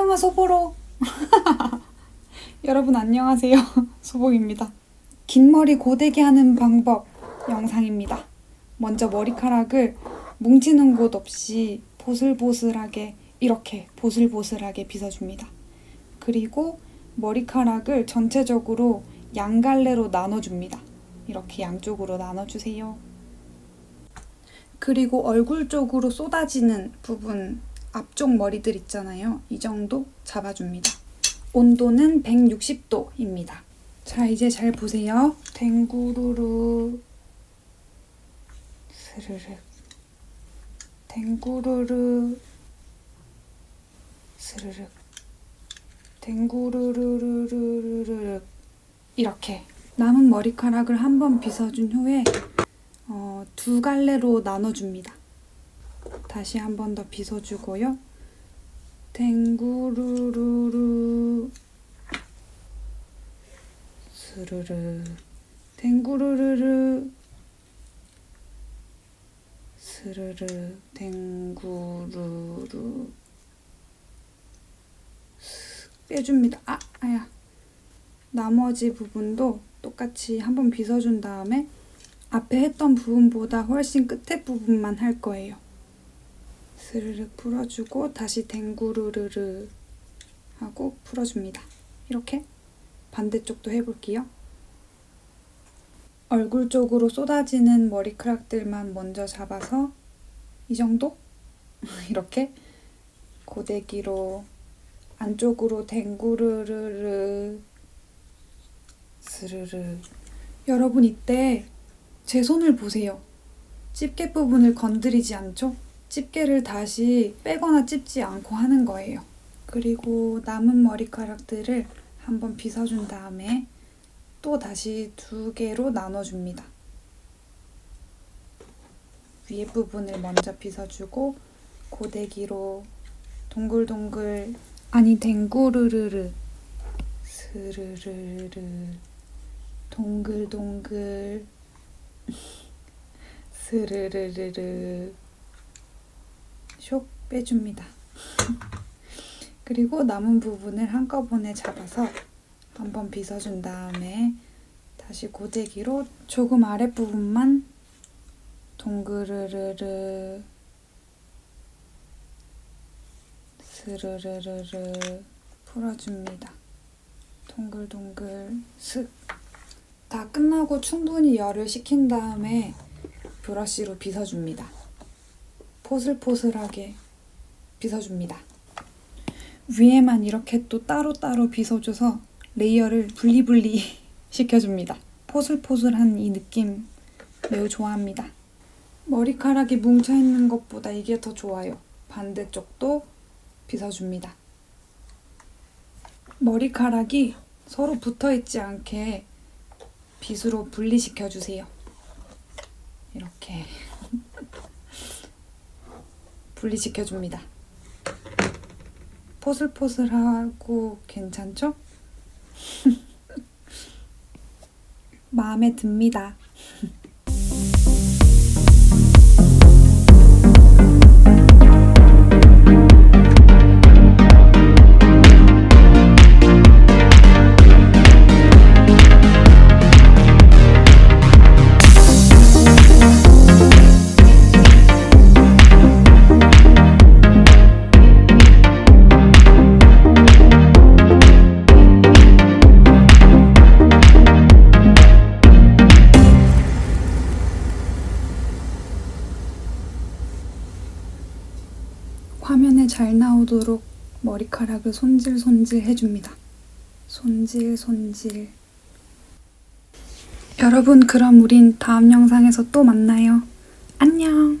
안녕하 소보로. 여러분 안녕하세요. 소보입니다. 긴 머리 고데기 하는 방법 영상입니다. 먼저 머리카락을 뭉치는 곳 없이 보슬보슬하게 이렇게 보슬보슬하게 빗어줍니다. 그리고 머리카락을 전체적으로 양갈래로 나눠줍니다. 이렇게 양쪽으로 나눠주세요. 그리고 얼굴 쪽으로 쏟아지는 부분 앞쪽 머리들 있잖아요. 이 정도 잡아줍니다. 온도는 160도입니다. 자, 이제 잘 보세요. 댕구루루 스르륵 댕구루루 스르륵 댕구루루루루루르 이렇게 남은 머리카락을 한번 빗어준 후에 어, 두 갈래로 나눠줍니다. 다시 한 번 더 빗어주고요. 댕구루루루 스르르 댕구루루루 스르르 댕구루루 스- 빼줍니다. 아, 아야. 나머지 부분도 똑같이 한번 빗어준 다음에 앞에 했던 부분보다 훨씬 끝에 부분만 할 거예요. 스르르 풀어주고 다시 댕구르르르 하고 풀어줍니다. 이렇게 반대쪽도 해볼게요. 얼굴 쪽으로 쏟아지는 머리카락들만 먼저 잡아서 이 정도? 이렇게 고데기로 안쪽으로 댕구르르르 스르르 여러분 이때 제 손을 보세요. 집게 부분을 건드리지 않죠? 집게를 다시 빼거나 찝지 않고 하는 거예요. 그리고 남은 머리카락들을 한번 빗어준 다음에 또 다시 두 개로 나눠줍니다. 위에 부분을 먼저 빗어주고 고데기로 동글동글 아니 댕구르르르 스르르르 동글동글 스르르르르 쇽 빼줍니다. 그리고 남은 부분을 한꺼번에 잡아서 한번 빗어준 다음에 다시 고데기로 조금 아랫부분만 동그르르르 스르르르르 풀어줍니다. 동글동글 슥. 다 끝나고 충분히 열을 식힌 다음에 브러쉬로 빗어줍니다. 포슬포슬하게 빗어줍니다. 위에만 이렇게 또 따로따로 빗어줘서 레이어를 분리분리 시켜줍니다. 포슬포슬한 이 느낌 매우 좋아합니다. 머리카락이 뭉쳐있는 것보다 이게 더 좋아요. 반대쪽도 빗어줍니다. 머리카락이 서로 붙어있지 않게 빗으로 분리시켜주세요. 이렇게 분리시켜줍니다. 포슬포슬하고 괜찮죠? 마음에 듭니다. 화면에 잘 나오도록 머리카락을 손질 손질 해줍니다. 손질 손질. 여러분, 그럼 우린 다음 영상에서 또 만나요. 안녕!